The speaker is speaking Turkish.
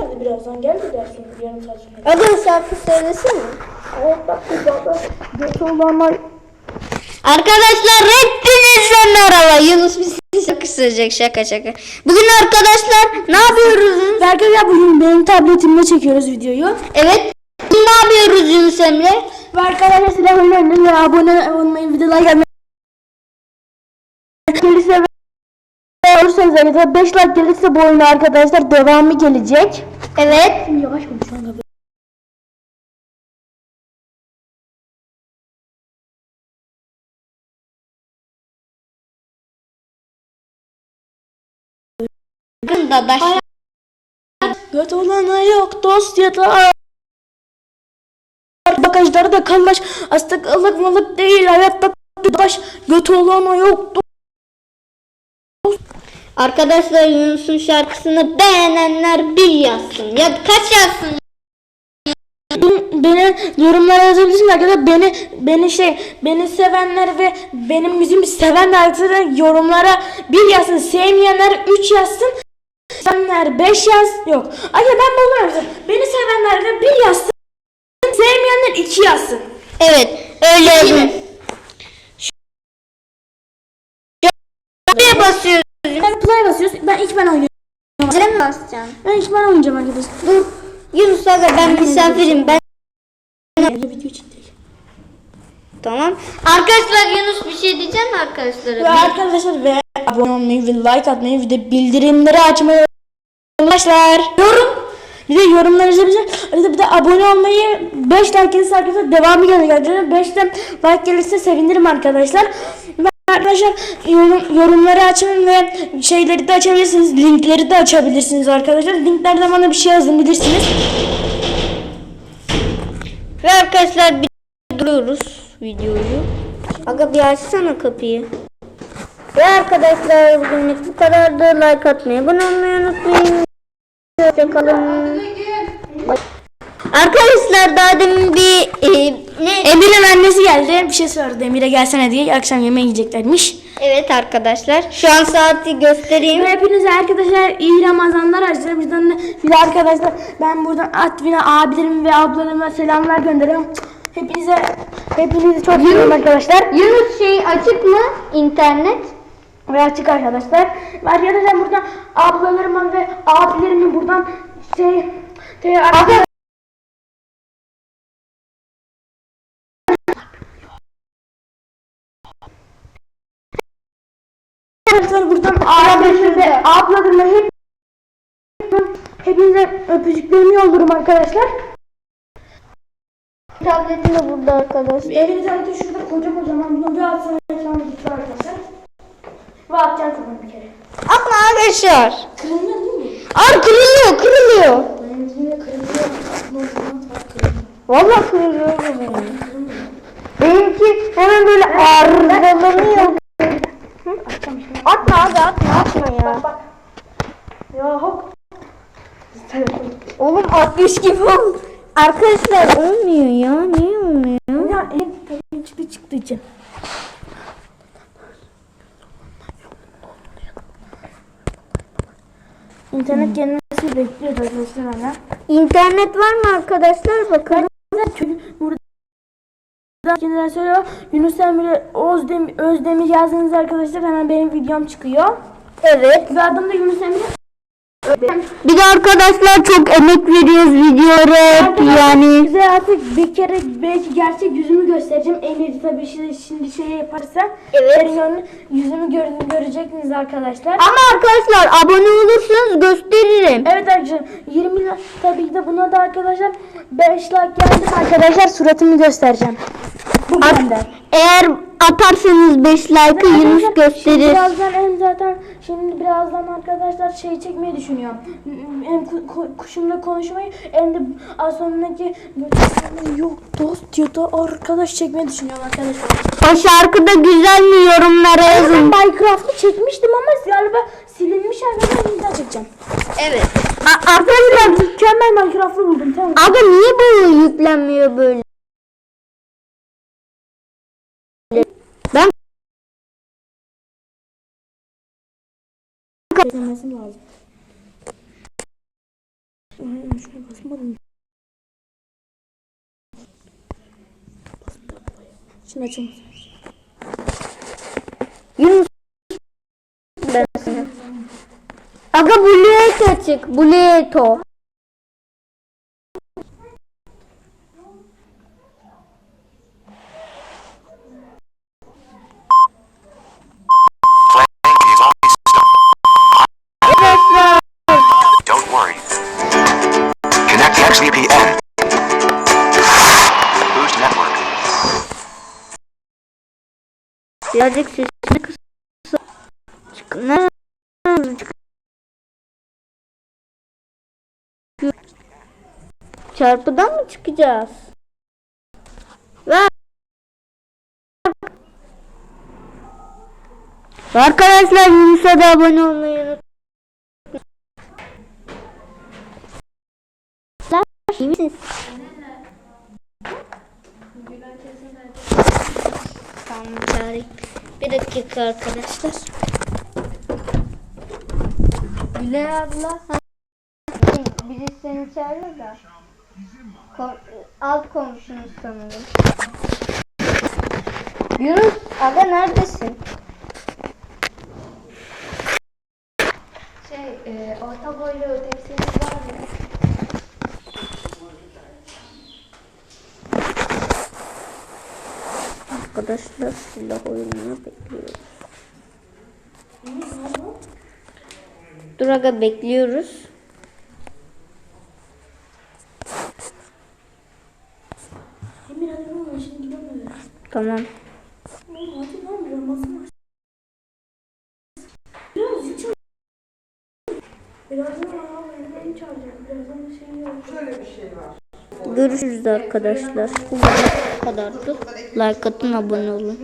Hadi birazdan gel de ders sonra yarım saat sonra. Aga şarkı söylesene. Evet bak bu baba götü olanlar Arkadaşlar hepinizle merhaba. Yunus bir size şarkı söyleyecek şaka şaka. Bugün arkadaşlar ne yapıyoruz? Arkadaşlar bugün benim tabletimle çekiyoruz videoyu. Evet. Bugün ne yapıyoruz Yunus Emre? Ve arkadaşlar silah önemli ve abone olmayı, video like atmayı. Gelirse arkadaşlar 5 like gelirse bu oyuna arkadaşlar devamı gelecek. Evet. Yavaş konuş lan abi. Bugün dadaş. Göt olana yok dost ya da Bagajları da kallaş Astık ılık mılık değil hayatta baş Göt olana yok dost Arkadaşlar Yunus'un şarkısını beğenenler bir yazsın. Ya kaç yazsın? Beni yorumlara yazabilirsiniz arkadaşlar beni beni şey beni sevenler ve benim müziğimi sevenler arkadaşlar yorumlara bir yazsın sevmeyenler 3 yazsın sevenler 5 yaz yok Ay ben yazsın beni sevenler de 1 yazsın sevmeyenler 2 yazsın Evet. Öyle yazın. Şuraya basıyoruz. Play basıyoruz ben ilk ben oynuyorum Sen mi basacaksın? ben ilk ben oynayacağım arkadaşlar Dur. Yunus aga ben misafirim. Ben video için değil Tamam. Arkadaşlar Yunus bir şey diyeceğim mi arkadaşlara? ve arkadaşlar ve abone olmayı ve like atmayı ve de bildirimleri açmayı arkadaşlar yorum bir de yorumlar yazabilirsiniz. Bir de, bir de abone olmayı 5 like gelirse arkadaşlar devamı gelecek arkadaşlar. 5 like gelirse sevinirim arkadaşlar. Arkadaşlar yorum, yorumları açın ve şeyleri de açabilirsiniz. Linkleri de açabilirsiniz arkadaşlar. Linklerden bana bir şey yazın bilirsiniz. Ve arkadaşlar bir duruyoruz videoyu. Aga bir açsana kapıyı. Ve arkadaşlar bugünlük bu kadardı. Like atmayı, abone olmayı unutmayın. Hoşçakalın. Arkadaşlar daha demin bir e, ne? Emir'in annesi geldi. Bir şey sordu. Emir'e gelsene diye. Akşam yemeğe yiyeceklermiş. Evet arkadaşlar. Şu an saati göstereyim. Hepinize arkadaşlar iyi Ramazanlar arkadaşlar. Bizden de bir arkadaşlar ben buradan Atvin'e abilerim ve ablalarıma selamlar gönderiyorum. Hepinize hepinizi çok seviyorum arkadaşlar. Yunus şey açık mı? internet? Ve açık arkadaşlar. Ve arkadaşlar buradan ablalarıma ve abilerime buradan şey şey arkadaşlar Arkadaşlar buradan abilerime ve ablalarıma hep hepinize öpücüklerimi yolluyorum arkadaşlar. Tabletim de burada arkadaşlar. Evin interneti şurada koca kocaman bunu bir atsana ekranda gitti arkadaşlar. Ve atacağım sana bir kere. Atma arkadaşlar. Kırılmıyor değil mi? Ar kırılıyor, kırılıyor. Benimkinin de kırılıyor. Taraf kırılıyor. Benimki hemen böyle arızalanıyor. Atma abi atma atma ya. Bak. Ya hop. Oğlum 60 gibi oldu. Arkadaşlar olmuyor ya. Niye olmuyor? Ya en tabii çıktı çıktı için. İnternet gelmesi bekliyor arkadaşlar hala. İnternet var mı arkadaşlar? Bakalım. Çünkü burada kendileri söylüyor. Yunus Emre Özdemir, Özdemir yazdığınız arkadaşlar hemen benim videom çıkıyor. Evet. Ve adım da Yunus Emre. Bir de arkadaşlar çok emek veriyoruz videoya. Yani Size artık bir kere belki gerçek yüzümü göstereceğim. Emir tabii şimdi, şimdi şey yaparsa. Evet. Benim yüzümü gör, göreceksiniz arkadaşlar. ama arkadaşlar abone olursanız gösteririm. Evet arkadaşlar 20 like tabii ki de buna da arkadaşlar 5 like geldi arkadaşlar suratımı göstereceğim. Bu At- benden. Eğer atarsanız 5 like'ı Yunus Şimdi gösterir. birazdan hem zaten şimdi birazdan arkadaşlar şey çekmeyi düşünüyorum. Hem ku- ku- kuşumla konuşmayı hem de az sonraki yok dost ya da arkadaş çekmeyi düşünüyorum arkadaşlar. O şarkı da güzel mi yorumlara yazın. Minecraft'ı çekmiştim ama galiba silinmiş arkadaşlar daha çekeceğim. Evet. Arkadaşlar mükemmel Minecraft'ı buldum tamam. Aga niye bu yüklenmiyor böyle? Ben Çekmesi lazım. Ay, Şuna basmadım. Şimdi açılmasın. Yunus Boost network. birazcık sesini kısa. Çık. Çarpıdan mı çıkacağız? Ver. Arkadaşlar Yunus'a da abone olmayı unutmayın. Tamam. Bir dakika arkadaşlar. Gülay abla. ha, Biri seni çağırıyor da. Kom- alt komşunuz sanırım. Yunus aga neredesin? Şey, e, orta boylu ötesiniz var mı? Arkadaşlar silah oyununu bekliyoruz. Dur aga bekliyoruz. Emir hadi ne olur şimdi gidelim. Tamam. Görüşürüz arkadaşlar. Bu kadardı. Like atın abone olun.